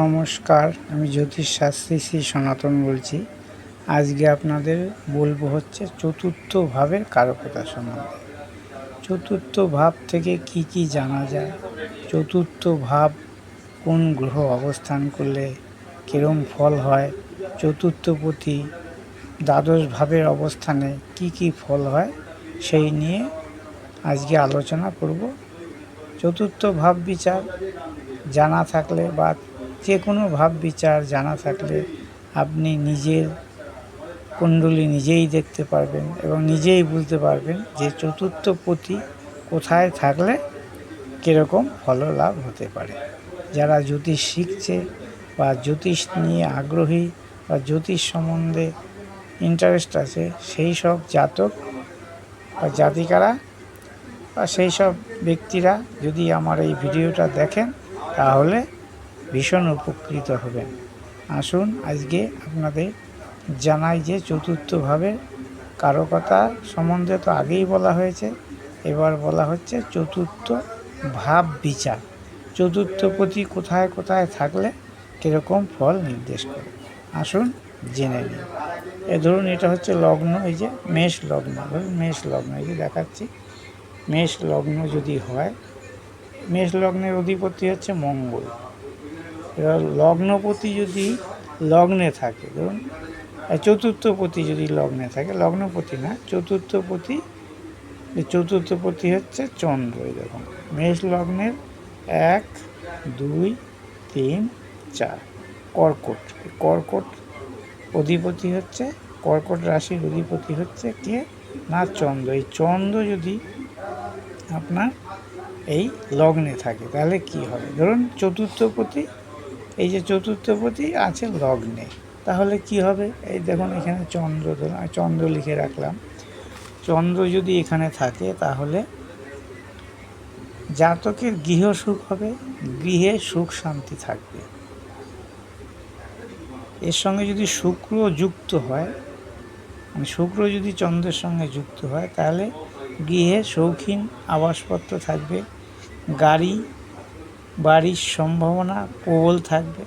নমস্কার, আমি জ্যোতিষ শাস্ত্রী শ্রী সনাতন বলছি। আজকে আপনাদের বলব হচ্ছে চতুর্থ ভাবের কারকতা সম্বন্ধে। চতুর্থ ভাব থেকে কি কি জানা যায়? চতুর্থ ভাব কোন গ্রহ অবস্থান করলে কিরম ফল হয়? চতুর্থপতি দ্বাদশ ভাবের অবস্থানে কি কি ফল হয়? সেই নিয়ে আজকে আলোচনা করব। চতুর্থ ভাব বিচার জানা থাকলে বা যে কোনো ভাব বিচার জানা থাকলে আপনি নিজের কুণ্ডলী নিজেই দেখতে পারবেন এবং নিজেই বুঝতে পারবেন যে চতুর্থ পতি কোথায় থাকলে কীরকম ফললাভ হতে পারে। যারা জ্যোতিষ শিখছে বা জ্যোতিষ নিয়ে আগ্রহী বা জ্যোতিষ সম্বন্ধে ইন্টারেস্ট আছে, সেই সব জাতক বা জাতিকারা বা সেই সব ব্যক্তিরা যদি আমার এই ভিডিওটা দেখেন, তাহলে ভীষণ উপকৃত হবেন। আসুন আজকে আপনাদের জানাই যে চতুর্থভাবে কারকতা সম্বন্ধে তো আগেই বলা হয়েছে, এবার বলা হচ্ছে চতুর্থ ভাব বিচার। চতুর্থপতি কোথায় কোথায় থাকলে কীরকম ফল নির্দেশ করে? আসুন জেনে নিন এ ধরুন এটা হচ্ছে লগ্ন, এই যে মেষ লগ্ন, ধরুন মেষ লগ্ন, এই যে দেখাচ্ছি। মেষ লগ্ন যদি হয়, মেষ লগ্নের অধিপতি হচ্ছে মঙ্গল। এবার লগ্নপতি যদি লগ্নে থাকে, ধরুন চতুর্থপতি যদি লগ্নে থাকে, লগ্নপতি না, চতুর্থপতি চতুর্থপতি হচ্ছে চন্দ্র দেখুন মেষ লগ্নের এক, দুই, তিন, চার, কর্কট। কর্কট অধিপতি হচ্ছে, কর্কট রাশির অধিপতি হচ্ছে কে? না, চন্দ্র। এই চন্দ্র যদি আপনার এই লগ্নে থাকে, তাহলে কি হবে? ধরুন, চতুর্থপতি এই যে চতুর্থপতি আছে লগ্নে তাহলে কি হবে? এই দেখুন এখানে চন্দ্র চন্দ্র লিখে রাখলাম। চন্দ্র যদি এখানে থাকে, তাহলে জাতকের গৃহ সুখ হবে, গৃহে সুখ শান্তি থাকবে। এর সঙ্গে যদি শুক্র যুক্ত হয় মানে শুক্র যদি চন্দ্রের সঙ্গে যুক্ত হয়, তাহলে গৃহে শৌখিন আবাসপত্র থাকবে, গাড়ি বাড়ির সম্ভাবনা প্রবল থাকবে।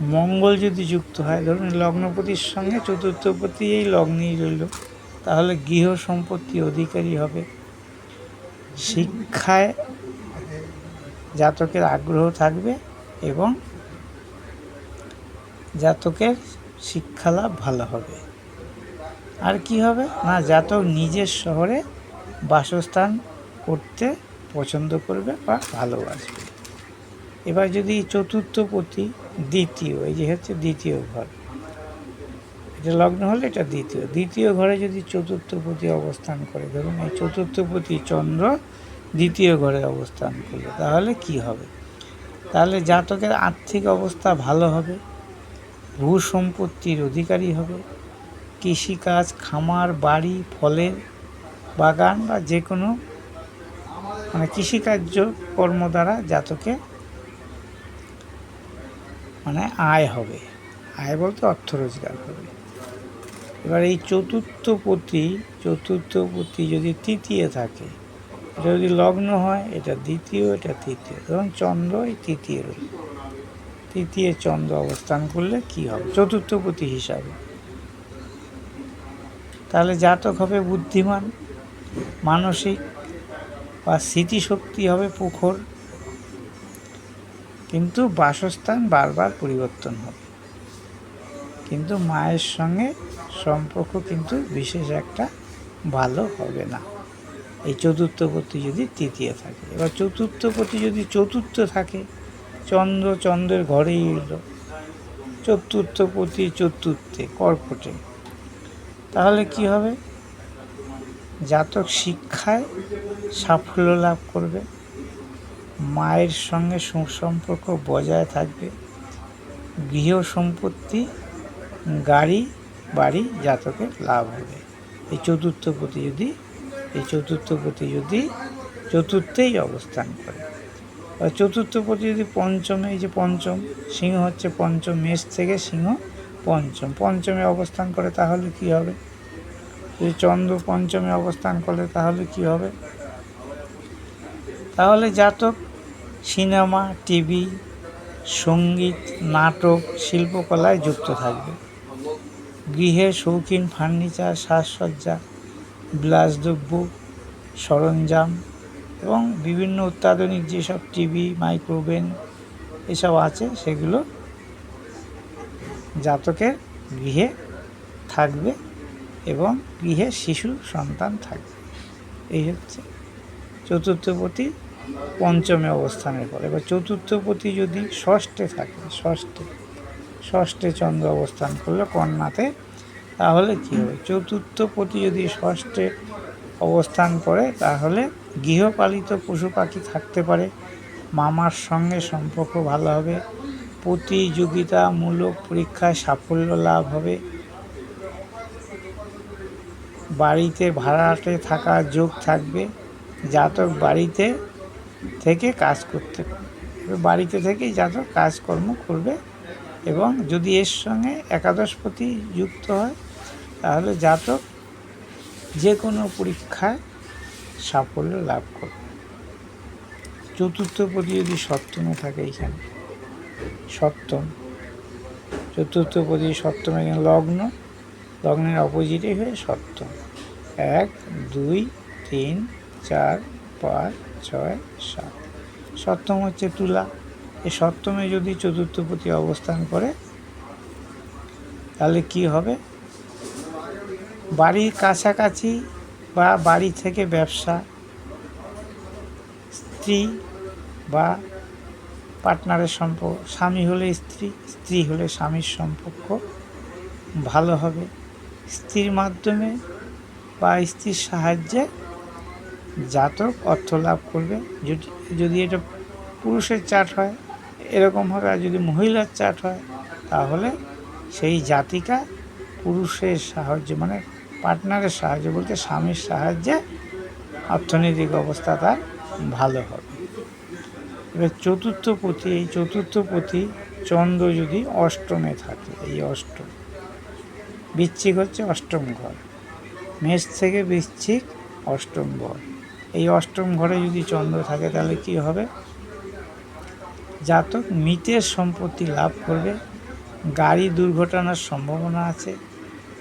মঙ্গল যদি যুক্ত হয়, ধরুন লগ্নপতির সঙ্গে চতুর্থপতি এই লগ্নেই রইল, তাহলে গৃহ সম্পত্তি অধিকারী হবে। শিক্ষায় জাতকের আগ্রহ থাকবে এবং জাতকের শিক্ষালাভ ভালো হবে। আর কি হবে? না, জাতক নিজের শহরে বাসস্থান করতে পছন্দ করবে বা ভালোবাসবে। এবার যদি চতুর্থপতি দ্বিতীয়, এই যে হচ্ছে দ্বিতীয় ঘর, এটা লগ্ন হলে এটা দ্বিতীয়। দ্বিতীয় ঘরে যদি চতুর্থপতি অবস্থান করে, ধরুন এই চতুর্থপতি চন্দ্র দ্বিতীয় ঘরে অবস্থান করল, তাহলে কি হবে? তাহলে জাতকের আর্থিক অবস্থা ভালো হবে ভূ সম্পত্তির অধিকারী হবে, কৃষিকাজ, খামার, বাড়ি, ফলের বাগান বা যে কোনো মানে কৃষিকার্য কর্ম দ্বারা জাতকে মানে আয় হবে। আয় বলতে অর্থ রোজগার হবে। এবার এই চতুর্থ পতি চতুর্থ পতি যদি তৃতীয় থাকে, এটা যদি লগ্ন হয়, এটা দ্বিতীয়, এটা তৃতীয়। ধরুন চন্দ্র এই তৃতীয় তৃতীয় চন্দ্র অবস্থান করলে কি হবে? চতুর্থ পতি হিসাবে। তাহলে জাতক হবে বুদ্ধিমান, মানসিক বা স্মৃতিশক্তি হবে প্রখর কিন্তু বাসস্থান বারবার পরিবর্তন হবে। কিন্তু মায়ের সঙ্গে সম্পর্ক কিন্তু বিশেষ একটা ভালো হবে না। এই চতুর্থ চতুর্থপতি যদি তৃতীয় থাকে, এবার চতুর্থ চতুর্থপতি যদি চতুর্থ থাকে, চন্দ্র চন্দ্রের ঘরেই এলো চতুর্থপতি চতুর্থে, কর্কটে। তাহলে কি হবে? জাতক শিক্ষায় সাফল্য লাভ করবে। মায়ের সঙ্গে সুসম্পর্ক বজায় থাকবে। গৃহ সম্পত্তি, গাড়ি, বাড়ি জাতকের লাভ হবে। এই চতুর্থপতি যদি এই চতুর্থপতি যদি চতুর্থেই অবস্থান করে। চতুর্থ যদি পঞ্চমে, এই যে পঞ্চম, সিংহ হচ্ছে পঞ্চম, মেষ থেকে সিংহ পঞ্চম। পঞ্চমে অবস্থান করে তাহলে কি হবে? যদি চন্দ্র পঞ্চমে অবস্থান করে, তাহলে কি হবে? তাহলে জাতক, সিনেমা, টিভি, সংগীত, নাটক, শিল্পকলায় যুক্ত থাকবে। গৃহে শৌখিন ফার্নিচার, সাজসজ্জা বিলাসদ্রব্য সরঞ্জাম এবং বিভিন্ন অত্যাধুনিক যেসব টিভি, মাইক্রোওভেন এসব আছে, সেগুলো জাতকের গৃহে থাকবে। এবং গৃহে শিশু সন্তান থাকবে এই হচ্ছে চতুর্থপতি পঞ্চমে অবস্থানের পর। এবার চতুর্থপতি যদি ষষ্ঠে থাকে, ষষ্ঠে ষষ্ঠে চন্দ্র অবস্থান করলে কন্যাতে, তাহলে কী হবে? চতুর্থপতি যদি ষষ্ঠে অবস্থান করে, তাহলে গৃহপালিত পশু পাখি থাকতে পারে। মামার সঙ্গে সম্পর্ক ভালো হবে। প্রতিযোগিতামূলক পরীক্ষায় সাফল্য লাভ হবে। বাড়িতে ভাড়াটে থাকার যোগ থাকবে, জাতক বাড়িতে থেকে কাজ করতে বাড়িতে থেকেই জাতক কাজকর্ম করবে এবং যদি এর সঙ্গে একাদশপতি যুক্ত হয়, তাহলে জাতক যে কোনো পরীক্ষায় সাফল্য লাভ করবে। চতুর্থপতি যদি সপ্তমে থাকে এইখানে সপ্তম, চতুর্থপতি সপ্তমে এখানে লগ্ন, লগ্নের অপোজিটে হয়ে সপ্তম। এক, দুই, তিন, চার, পাঁচ, ছয়, সাত। সপ্তম হচ্ছে তুলা। এই সপ্তমে যদি চতুর্থপতি অবস্থান করে, তাহলে কি হবে? বাড়ির কাছাকাছি বা বাড়ি থেকে ব্যবসা, স্ত্রী বা পার্টনারের সম্পর্ক, স্বামী হলে স্ত্রী স্ত্রী হলে স্বামীর সম্পর্ক ভালো হবে। স্ত্রীর মাধ্যমে বা স্ত্রীর সাহায্যে জাতক অর্থ লাভ করবে। যদি যদি এটা পুরুষের চাট হয়, এরকম হবে, আর যদি মহিলার চাট হয়, তাহলে সেই জাতিকা পুরুষের সাহায্য মানে পার্টনারের সাহায্য বলতে স্বামীর সাহায্যে অর্থনৈতিক অবস্থা তার ভালো হবে। এবার চতুর্থ পতি, এই চতুর্থ পতি চন্দ্র যদি অষ্টমে থাকে, এই অষ্টম বৃশ্চিক হচ্ছে অষ্টম ঘর। মেষ থেকে বৃশ্চিক অষ্টম ঘর। এই অষ্টম ঘরে যদি চন্দ্র থাকে, তাহলে কি হবে? জাতক মৃতের সম্পত্তি লাভ করবে। গাড়ি দুর্ঘটনার সম্ভাবনা আছে।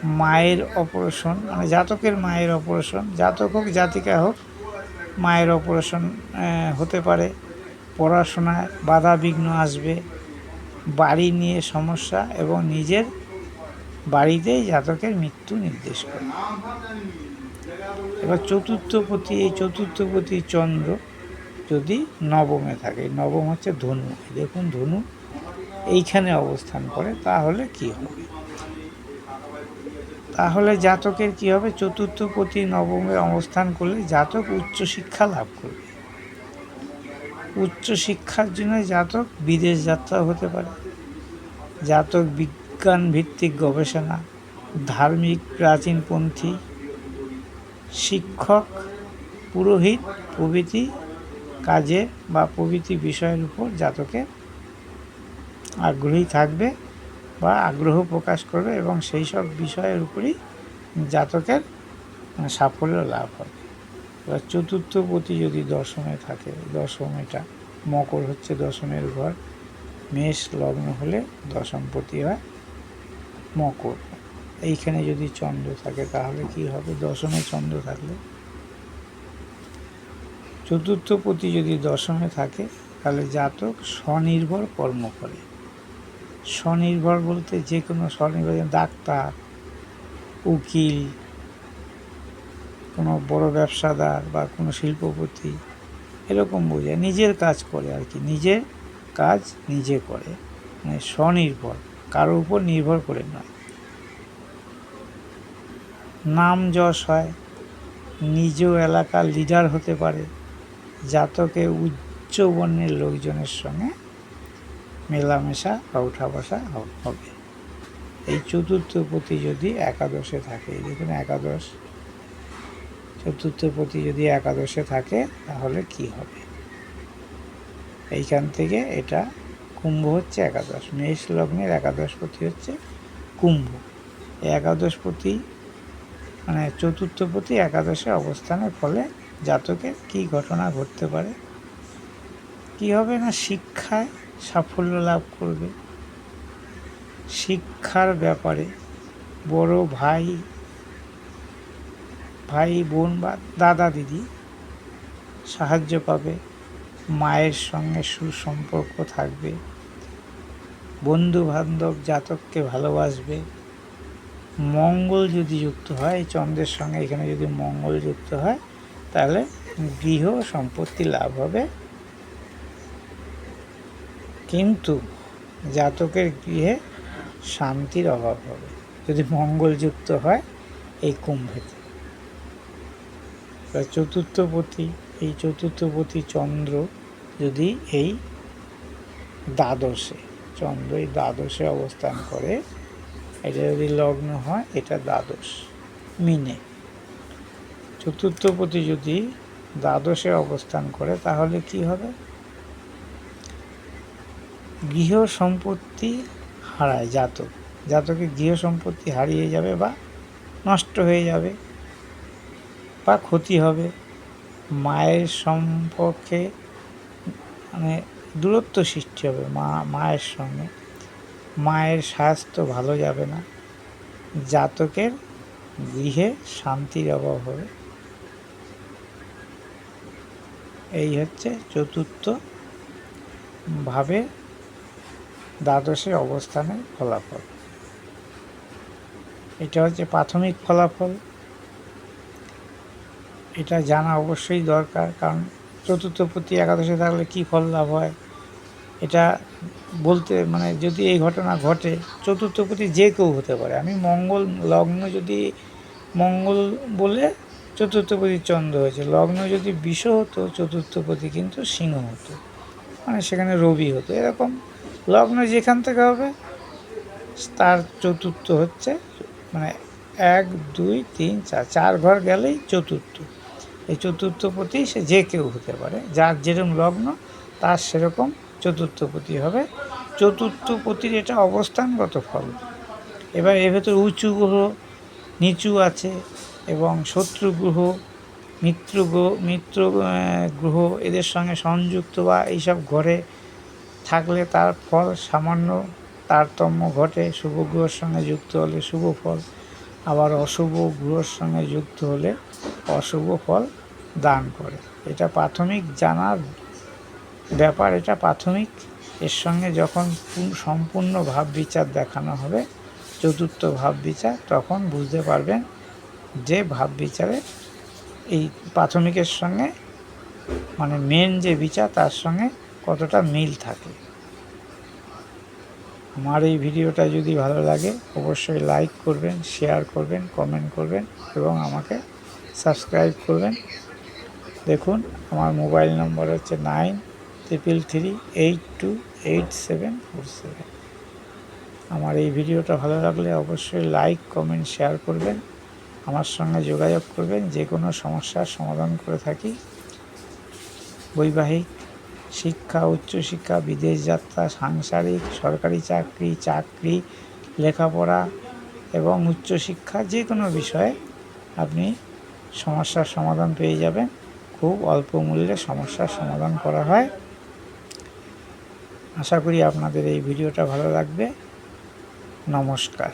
মায়ের অপারেশন মানে জাতকের মায়ের অপারেশন, জাতক হোক, জাতিকা হোক, মায়ের অপারেশন হতে পারে। পড়াশোনায় বাধা বিঘ্ন আসবে। বাড়ি নিয়ে সমস্যা এবং নিজের বাড়িতেই জাতকের মৃত্যু নির্দেশ করে। এবার চতুর্থপতি, এই চতুর্থপতি চন্দ্র যদি নবমে থাকে, নবম হচ্ছে ধনু। দেখুন ধনু এইখানে অবস্থান করে, তাহলে কি হবে? তাহলে জাতকের কি হবে? চতুর্থপতি নবমে অবস্থান করলে জাতক উচ্চশিক্ষা লাভ করবে। উচ্চশিক্ষার জন্য জাতক বিদেশ যাত্রা হতে পারে। জাতক বিজ্ঞান ভিত্তিক গবেষণা, ধার্মিক প্রাচীনপন্থী, শিক্ষক, পুরোহিত, প্রভৃতি কাজে বা প্রভৃতি বিষয়ের উপর জাতকের আগ্রহী থাকবে বা আগ্রহ প্রকাশ করবে এবং সেই সব বিষয়ের উপরই জাতকের সাফল্য লাভ হবে। এবার চতুর্থ পতি যদি দশমে থাকে দশম এটা মকর হচ্ছে দশমের ঘর, মেষ লগ্ন হলে দশম পতি হয়। মকর। এইখানে যদি চন্দ্র থাকে, তাহলে কি হবে? দশমে চন্দ্র থাকলে? চতুর্থ পতি যদি দশমে থাকে, তাহলে জাতক স্বনির্ভর কর্ম করে। স্বনির্ভর বলতে যে কোনো স্বনির্ভর, ডাক্তার, উকিল, কোনো বড় ব্যবসাদার বা কোনো শিল্পপতি, এরকম বোঝায়। নিজের কাজ করে আর কি। নিজের কাজ নিজে করে। মানে স্বনির্ভর। কারোর উপর নির্ভর করে নয় নাম যশ হয়, নিজ এলাকার লিডার হতে পারে, জাতকে উচ্চ বর্ণের লোকজনের সঙ্গে মেলামেশা বা উঠা বসা হবে। এই চতুর্থ পতি যদি একাদশে থাকে দেখুন একাদশ। চতুর্থ পতি যদি একাদশে থাকে, তাহলে কি হবে? এইখান থেকে এটা কুম্ভ হচ্ছে একাদশ। মেষ লগ্নের একাদশপতি হচ্ছে কুম্ভ। এই একাদশপতি মানে চতুর্থ চতুর্থপতি একাদশে অবস্থানের ফলে জাতকে কি ঘটনা ঘটতে পারে? কি হবে না শিক্ষায় সাফল্য লাভ করবে? শিক্ষার ব্যাপারে বড় ভাই ভাই, বোন বা দাদা, দিদি সাহায্য পাবে, মায়ের সঙ্গে সুসম্পর্ক থাকবে। বন্ধু বান্ধব জাতককে ভালোবাসবে। মঙ্গল যদি যুক্ত হয়, চন্দ্রের সঙ্গে এখানে যদি মঙ্গল যুক্ত হয়, তাহলে গৃহ সম্পত্তি লাভ হবে। কিন্তু জাতকের গৃহে শান্তির অভাব হবে। যদি মঙ্গল যুক্ত হয়, এই কুম্ভেতে চতুর্থপতি, এই চতুর্থপতি চন্দ্র যদি এই দ্বাদশে চন্দ্র এই দ্বাদশে অবস্থান করে। এটা যদি লগ্ন হয়, এটা দ্বাদশ। মিনে। চতুর্থপতি যদি দ্বাদশে অবস্থান করে, তাহলে কি হবে? গৃহ সম্পত্তি হারায়, জাতক। জাতকের গৃহ সম্পত্তি হারিয়ে যাবে বা নষ্ট হয়ে যাবে বা ক্ষতি হবে। মায়ের সম্পর্কে মানে দূরত্ব সৃষ্টি হবে মা, মায়ের সঙ্গে। মায়ের স্বাস্থ্য ভালো যাবে না। জাতকের গৃহে শান্তির অভাব হবে। এই হচ্ছে চতুর্থ ভাবে দ্বাদশে অবস্থানের ফলাফল। এটা হচ্ছে প্রাথমিক ফলাফল। এটা জানা অবশ্যই দরকার, কারণ চতুর্থ প্রতি একাদশে থাকলে কী ফল লাভ হয়? এটা বলতে মানে যদি এই ঘটনা ঘটে, চতুর্থ প্রতি যে কেউ হতে পারে। আমি মঙ্গল, লগ্ন যদি মঙ্গল বলে চতুর্থপতি চন্দ্র হয়েছে, লগ্ন যদি বিষ হতো চতুর্থপতি কিন্তু সিংহ হতো মানে সেখানে রবি হতো। এরকম লগ্ন যেখান থেকে হবে, তার চতুর্থ হচ্ছে মানে এক, দুই, তিন, চার চার ঘর গেলেই চতুর্থ। এই চতুর্থপতি সে যে কেউ হতে পারে, যার যেরকম লগ্ন, তার সেরকম চতুর্থপতি হবে। চতুর্থপতির এটা অবস্থানগত ফল। এবার এর ভেতর উঁচু গ্রহ, নিচু আছে এবং শত্রু গ্রহ, মিত্র গ্রহ মিত্র গ্রহ এদের সঙ্গে সংযুক্ত বা এইসব ঘরে থাকলে তার ফল সামান্য তারতম্য ঘটে। শুভ গ্রহের সঙ্গে যুক্ত হলে শুভ ফল, আবার অশুভ গ্রহের সঙ্গে যুক্ত হলে অশুভ ফল দান করে। এটা প্রাথমিক জানার ব্যাপার, এটা প্রাথমিক। এর সঙ্গে যখন সম্পূর্ণ ভাব বিচার দেখানো হবে, চতুর্থ ভাব বিচার, তখন বুঝতে পারবেন যে ভাব বিচারে এই প্রাথমিকের সঙ্গে মানে মেন যে বিচার, তার সঙ্গে কতটা মিল থাকে। আমার এই ভিডিওটা যদি ভালো লাগে, অবশ্যই লাইক করবেন শেয়ার করবেন কমেন্ট করবেন, এবং আমাকে সাবস্ক্রাইব করবেন। দেখুন, আমার মোবাইল নম্বর হচ্ছে nine triple three eight two eight seven four seven আমার এই ভিডিওটা ভালো লাগলে অবশ্যই লাইক কমেন্ট শেয়ার করবেন। আমার সঙ্গে যোগাযোগ করবেন, যে কোনো সমস্যার সমাধান করে থাকি। বৈবাহিক শিক্ষা, উচ্চশিক্ষা, বিদেশ যাত্রা, সাংসারিক, সরকারি চাকরি চাকরি, লেখাপড়া এবং উচ্চশিক্ষা, যে কোনো বিষয়ে আপনি সমস্যার সমাধান পেয়ে যাবেন। খুব অল্প মূল্যে সমস্যার সমাধান করা হয়। আশা করি আপনাদের এই ভিডিওটা ভালো লাগবে। নমস্কার।